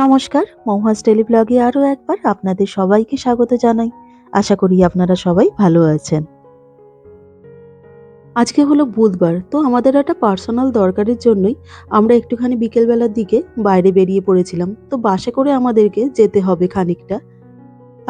নমস্কার, মৌহাস টেলি ব্লগে আরও একবার আপনাদের সবাইকে স্বাগত জানাই। আশা করি আপনারা সবাই ভালো আছেন। আজকে হলো বুধবার, তো আমাদের একটা পার্সোনাল দরকারের জন্যই আমরা একটুখানি বিকেলবেলার দিকে বাইরে বেরিয়ে পড়েছিলাম। তো বাসে করে আমাদেরকে যেতে হবে খানিকটা।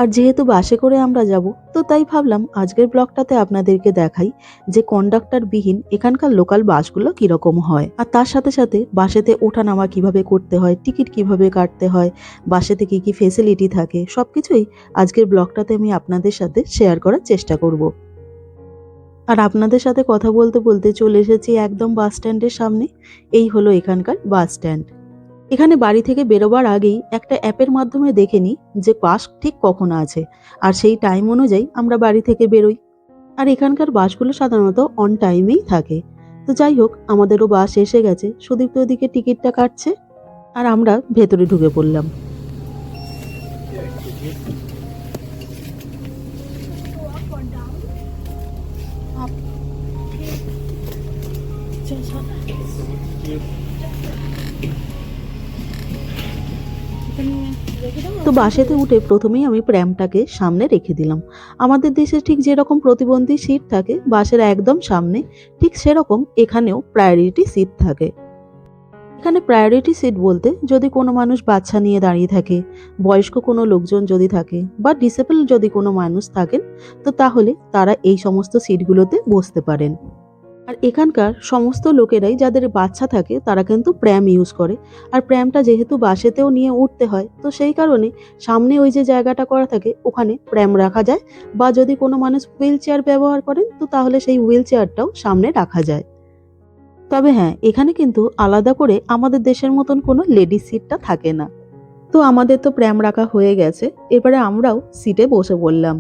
আর যেহেতু বাসে করে আমরা যাব, তো তাই ভাবলাম আজকের ব্লগটাতে আপনাদেরকে দেখাই যে কন্ডাক্টর বিহীন এখানকার লোকাল বাসগুলো কীরকম হয়। আর তার সাথে সাথে বাসেতে ওঠা নামা কীভাবে করতে হয়, টিকিট কীভাবে কাটতে হয়, বাসেতে কি কি ফেসিলিটি থাকে সব কিছুই আজকের ব্লগটাতে আমি আপনাদের সাথে শেয়ার করার চেষ্টা করব। আর আপনাদের সাথে কথা বলতে বলতে চলে এসেছি একদম বাস স্ট্যান্ডের সামনে, এই হলো এখানকার বাস স্ট্যান্ড এখানে বাড়ি থেকে বেরোবার আগেই একটা অ্যাপের মাধ্যমে দেখে নিই যে বাস ঠিক কখন আছে, আর সেই টাইম অনুযায়ী আমরা বাড়ি থেকে বেরোই। আর এখানকার বাসগুলো সাধারণত অন টাইমেই থাকে। তো যাই হোক, আমাদেরও বাস এসে গেছে। সুদীপ্ত ওদিকে টিকিটটা কাটছে, আর আমরা ভেতরে ঢুকে পড়লাম। বাসেতে উঠে প্রথমেই আমি প্র্যামটাকে সামনে রেখে দিলাম। আমাদের দেশে ঠিক যেরকম প্রতিবন্ধী সিট থাকে, বাসের একদম সামনে ঠিক সেরকম এখানেও প্রায়োরিটি সিট থাকে। এখানে প্রায়োরিটি সিট বলতে যদি কোনো মানুষ বাচ্চা নিয়ে দাঁড়িয়ে থাকে, বয়স্ক কোনো লোকজন যদি থাকে বা ডিসেবল যদি কোনো মানুষ থাকেন, তো তাহলে তারা এই সমস্ত সিটগুলোতে বসতে পারেন। আর এখানকার সমস্ত লোকেরাই যাদের বাচ্চা থাকে, তারা কিন্তু প্র্যাম ইউজ করে। আর প্র্যামটা যেহেতু বাসেতেও নিয়ে উঠতে হয়, তো সেই কারণে সামনে ওই যে জায়গাটা করা থাকে, ওখানে প্র্যাম রাখা যায়। বা যদি কোনো মানুষ হুইল চেয়ার ব্যবহার করেন, তো তাহলে সেই হুইল চেয়ারটাও সামনে রাখা যায়। তবে হ্যাঁ এখানে কিন্তু আলাদা করে আমাদের দেশের মতন কোনো লেডিস সিটটা থাকে না। তো আমাদের তো প্র্যাম রাখা হয়ে গেছে, এবারে আমরাও সিটে বসে পড়লাম।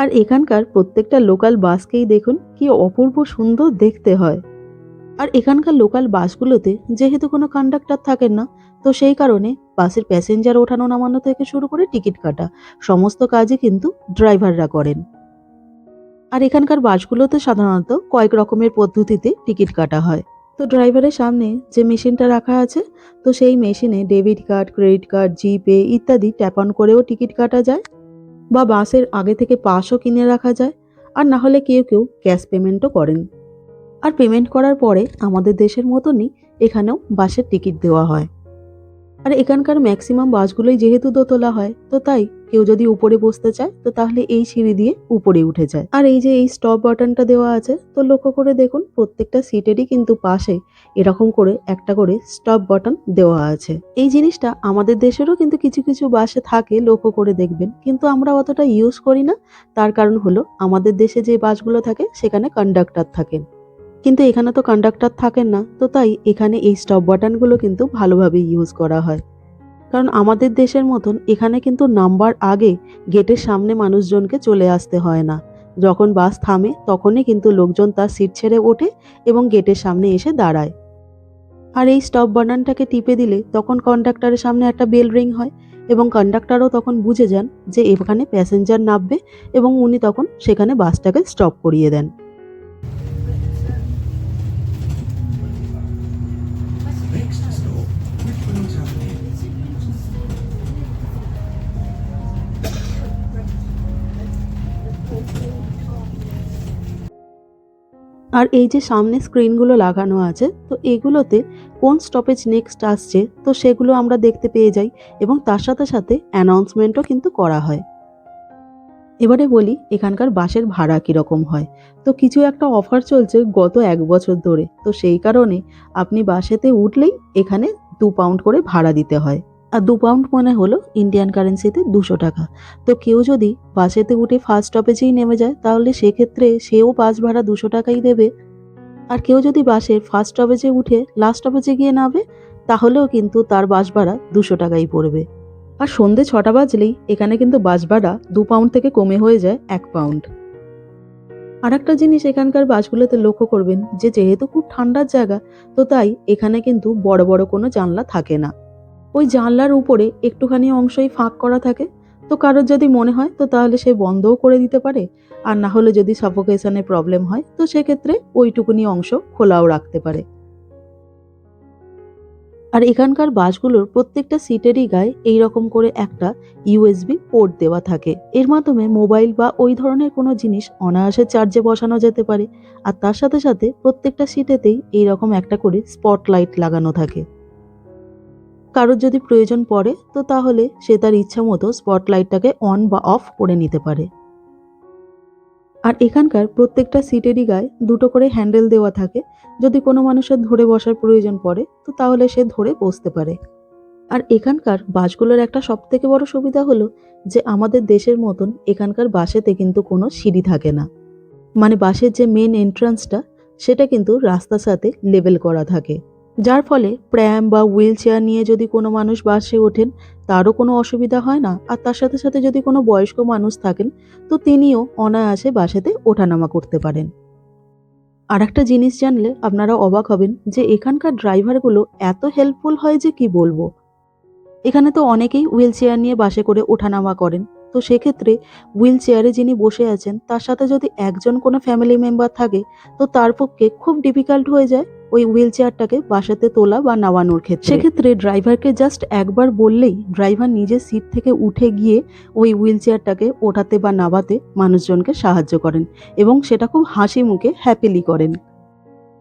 আর এখানকার প্রত্যেকটা লোকাল বাসকেই দেখুন কি অপূর্ব সুন্দর দেখতে হয়। আর এখানকার লোকাল বাসগুলোতে যেহেতু কোনো কন্ডাক্টর থাকেন না, তো সেই কারণে বাসের প্যাসেঞ্জার ওঠানো নামানো থেকে শুরু করে টিকিট কাটা সমস্ত কাজই কিন্তু ড্রাইভাররা করেন। আর এখানকার বাসগুলোতে সাধারণত কয়েক রকমের পদ্ধতিতে টিকিট কাটা হয়। তো ড্রাইভারের সামনে যে মেশিনটা রাখা আছে, তো সেই মেশিনে debit card credit card GPay ইত্যাদি ট্যাপ অন করেও টিকিট কাটা যায়। বা বাসের আগে থেকে পাসও কিনে রাখা যায়, আর না হলে কেউ কেউ ক্যাশ পেমেন্টও করেন। আর পেমেন্ট করার পরে আমাদের দেশের মতনই এখানেও বাসের টিকিট দেওয়া হয়। আর এখানকার ম্যাক্সিমাম বাসগুলোই যেহেতু দোতলা হয়, তো তাই কেউ যদি উপরে বসতে চায়, তো তাহলে এই সিঁড়ি দিয়ে উপরে উঠে যায়। আর এই যে এই স্টপ বাটনটা দেওয়া আছে, তো লক্ষ্য করে দেখুন, প্রত্যেকটা সিটেরই কিন্তু পাশে এরকম করে একটা করে স্টপ বাটন দেওয়া আছে। এই জিনিসটা আমাদের দেশেরও কিন্তু কিছু কিছু বাসে থাকে, লক্ষ্য করে দেখবেন। কিন্তু আমরা অতটা ইউজ করি না, তার কারণ হলো আমাদের দেশে যে বাসগুলো থাকে, সেখানে কন্ডাক্টর থাকেন কিন্তু এখানে তো কন্ডাক্টর থাকেন না, তো তাই এখানে এই স্টপ বাটনগুলো কিন্তু ভালোভাবে ইউজ করা হয়। কারণ আমাদের দেশের মতন এখানে কিন্তু নাম্বার আগে গেটের সামনে মানুষজনকে চলে আসতে হয় না। যখন বাস থামে, তখনই কিন্তু লোকজন তার সিট ছেড়ে ওঠে এবং গেটের সামনে এসে দাঁড়ায়। আর এই স্টপ বাটনটাকে টিপে দিলে তখন কন্ডাক্টরের সামনে একটা বেল রিং হয় এবং কন্ডাক্টরও তখন বুঝে যান যে এখানে প্যাসেঞ্জার নামবে এবং উনি তখন সেখানে বাসটাকে স্টপ করিয়ে দেন। আর এই যে সামনে স্ক্রিনগুলো লাগানো আছে, তো এগুলোতে কোন স্টপেজ নেক্সট আসছে, তো সেগুলো আমরা দেখতে পেয়ে যাই এবং তার সাথে সাথে অ্যানাউন্সমেন্টও কিন্তু করা হয়। এবারে বলি, এখানকার বাসের ভাড়া কীরকম হয়? তো কিছু একটা অফার চলছে গত এক বছর ধরে, তো সেই কারণে আপনি বাসেতে উঠলেই এখানে দু পাউন্ড করে ভাড়া দিতে হয়। আর দু পাউন্ড মানে হলো ইন্ডিয়ান কারেন্সিতে দুশো টাকা। তো কেউ যদি বাসেতে উঠে ফার্স্ট স্টপেজেই নেমে যায়, তাহলে সেক্ষেত্রে সেও বাস ভাড়া দুশো টাকাই দেবে। আর কেউ যদি বাসের ফার্স্ট স্টপেজে উঠে লাস্ট স্টপেজে গিয়ে নামবে তাহলেও কিন্তু তার বাস ভাড়া দুশো টাকাই পড়বে। আর সন্ধে ছটা বাজলেই এখানে কিন্তু বাস ভাড়া দু পাউন্ড থেকে কমে হয়ে যায় এক পাউন্ড আর একটা জিনিস এখানকার বাসগুলোতে লক্ষ্য করবেন যে, যেহেতু খুব ঠান্ডার জায়গা, তো তাই এখানে কিন্তু বড় বড় কোনো জানলা থাকে না। ওই জানলার উপরে একটুখানি অংশই ফাঁক করা থাকে, তো কারোর যদি মনে হয়, তো তাহলে সে বন্ধও করে দিতে পারে। আর না হলে যদি সাফোকেশনের প্রবলেম হয়, তো সেক্ষেত্রে ওইটুকুনি অংশ খোলাও রাখতে পারে। আর এখানকার বাসগুলোর প্রত্যেকটা সিটেরই গায়ে এই রকম করে একটা ইউএসবি পোর্ট দেওয়া থাকে। এর মাধ্যমে মোবাইল বা ওই ধরনের কোনো জিনিস অনায়াসে চার্জে বসানো যেতে পারে। আর তার সাথে সাথে প্রত্যেকটা সিটেতেই এই রকম একটা করে স্পটলাইট লাগানো থাকে। কারোর যদি প্রয়োজন পড়ে, তো তাহলে সে তার ইচ্ছা মতো স্পটলাইটটাকে অন বা অফ করে নিতে পারে। আর এখানকার প্রত্যেকটা সিটেরই গায়ে দুটো করে হ্যান্ডেল দেওয়া থাকে। যদি কোনো মানুষের ধরে বসার প্রয়োজন পড়ে, তো তাহলে সে ধরে বসতে পারে। আর এখানকার বাসগুলোর একটা সব থেকে বড় সুবিধা হলো যে, আমাদের দেশের মতন এখানকার বাসেতে কিন্তু কোনো সিঁড়ি থাকে না। মানে বাসের যে মেন এন্ট্রান্সটা সেটা কিন্তু রাস্তার সাথে লেভেল করা থাকে। যার ফলে প্র্যাম বা হুইল চেয়ার নিয়ে যদি কোনো মানুষ বাসে ওঠেন, তারও কোনো অসুবিধা হয় না। আর তার সাথে সাথে যদি কোনো বয়স্ক মানুষ থাকেন, তো তিনিও অনায়াসে বাসেতে ওঠানামা করতে পারেন। আর একটা জিনিস জানলে আপনারা অবাক হবেন যে এখানকার ড্রাইভারগুলো এত হেল্পফুল হয় যে কি বলব। এখানে তো অনেকেই হুইল চেয়ার নিয়ে বাসে করে ওঠানামা করেন। তো সেক্ষেত্রে হুইল চেয়ারে যিনি বসে আছেন, তার সাথে যদি একজন কোনো ফ্যামিলি মেম্বার থাকে, তো তার পক্ষে খুব ডিফিকাল্ট হয়ে যায়। ওই হুইল চেয়ারটাকে বাসাতে তোলা বা নামানোর ক্ষেত্রে। সেক্ষেত্রে ড্রাইভারকে জাস্ট একবার বললেই ড্রাইভার নিজের সিট থেকে উঠে গিয়ে ওই হুইল চেয়ারটাকে ওঠাতে বা নামাতে মানুষজনকে সাহায্য করেন এবং সেটা খুব হাসি মুখে হ্যাপিলি করেন।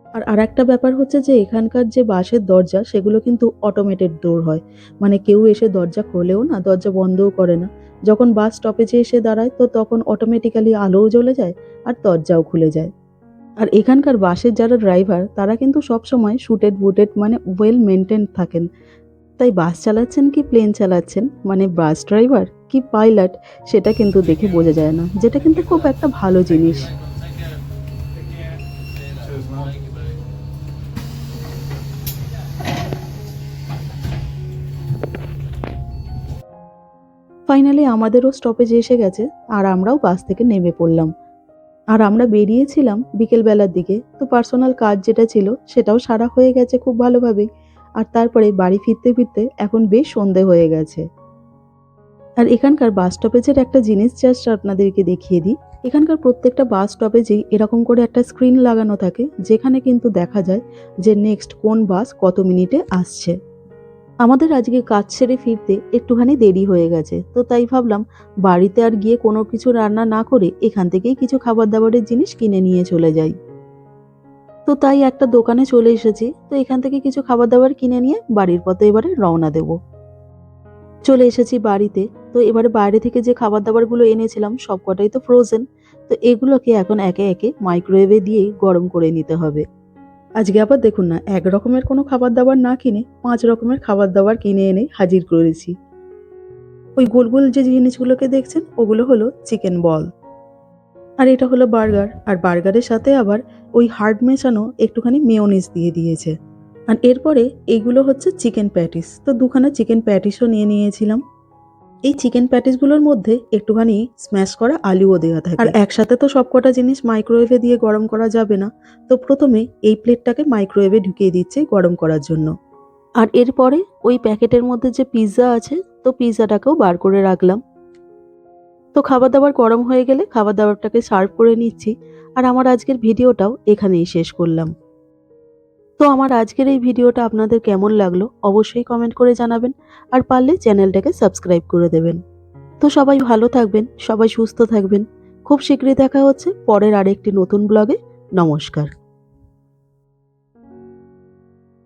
আর আর একটা ব্যাপার হচ্ছে যে এখানকার যে বাসের দরজা, সেগুলো কিন্তু অটোমেটেড ডোর হয়। মানে কেউ এসে দরজা খোলেও না, দরজা বন্ধও করে না। যখন বাস স্টপেজে এসে দাঁড়ায়, তো তখন অটোমেটিক্যালি আলোও জ্বলে যায় আর দরজাও খুলে যায়। আর এখানকার বাসের যারা ড্রাইভার তারা কিন্তু সবসময় শুটেড বুটেড মানে ওয়েল মেনটেন থাকেন। তাই বাস চালাচ্ছেন কি প্লেন চালাচ্ছেন? মানে বাস ড্রাইভার কি পাইলট সেটা কিন্তু দেখে বোঝা যায় না। যেটা কিন্তু খুব একটা ভালো জিনিস। ফাইনালি আমাদেরও স্টপেজ এসে গেছে, আর আমরাও বাস থেকে নেমে পড়লাম। আর আমরা বেরিয়েছিলাম বিকেলবেলার দিকে, তো পার্সোনাল কাজ যেটা ছিল সেটাও সারা হয়ে গেছে খুব ভালোভাবেই। আর তারপরে বাড়ি ফিরতে ফিরতে এখন বেশ সন্ধে হয়ে গেছে। আর এখানকার বাস স্টপেজের একটা জিনিস জাস্ট আপনাদেরকে দেখিয়ে দিই। এখানকার প্রত্যেকটা বাস স্টপেজেই এরকম করে একটা স্ক্রিন লাগানো থাকে, যেখানে কিন্তু দেখা যায় যে নেক্সট কোন বাস কত মিনিটে আসছে। আমাদের আজকে কাজ ছেড়ে ফিরতে একটুখানি দেরি হয়ে গেছে। তো তাই ভাবলাম, বাড়িতে আর গিয়ে কোনো কিছু রান্না না করে এখান থেকেই কিছু খাবার দাবারের জিনিস কিনে নিয়ে চলে যাই। তো তাই একটা দোকানে চলে এসেছি। তো এখান থেকে কিছু খাবার দাবার কিনে নিয়ে বাড়ির পথে এবারে রওনা দেব। চলে এসেছি বাড়িতে। তো এবারে বাইরে থেকে যে খাবার দাবারগুলো এনেছিলাম, সবকটাই তো ফ্রোজেন তো এগুলোকে এখন একে একে মাইক্রোওয়েভে দিয়েই গরম করে নিতে হবে। আজকে আবার দেখুন না, এক রকমের কোনো খাবার দাবার না কিনে পাঁচ রকমের খাবার দাবার কিনে এনে হাজির করেছি ওই গোল গোল যে জিনিসগুলোকে দেখছেন, ওগুলো হলো চিকেন বল। আর এটা হলো বার্গার, আর বার্গারের সাথে আবার ওই হার্ড মেশানো একটুখানি মেয়োনিজ দিয়ে দিয়েছে। আর এরপরে এইগুলো হচ্ছে চিকেন প্যাটিস। তো দুখানা চিকেন প্যাটিসও নিয়ে নিয়েছিলাম। এই চিকেন প্যাটিসগুলোর মধ্যে একটুখানি স্ম্যাশ করা আলুও দেওয়া থাকে। আর একসাথে তো সবকটা জিনিস মাইক্রোওয়েভে দিয়ে গরম করা যাবে না। তো প্রথমে এই প্লেটটাকে মাইক্রোওয়েভে ঢুকিয়ে দিচ্ছে গরম করার জন্য। আর এরপরে ওই প্যাকেটের মধ্যে যে পিৎজা আছে, তো পিৎজাটাকেও বার করে রাখলাম। তো খাবার দাবার গরম হয়ে গেলে খাবার দাবারটাকে সার্ভ করে নিচ্ছি। আর আমার আজকের ভিডিওটাও এখানেই শেষ করলাম। তো আমার আজকের এই ভিডিওটা আপনাদের কেমন লাগল অবশ্যই কমেন্ট করে জানাবেন আর পারলে চ্যানেলটাকে সাবস্ক্রাইব করে দেবেন। তো সবাই ভালো থাকবেন, সবাই সুস্থ থাকবেন। খুব শীঘ্রই দেখা হচ্ছে পরের আরেকটি নতুন ব্লগে নমস্কার।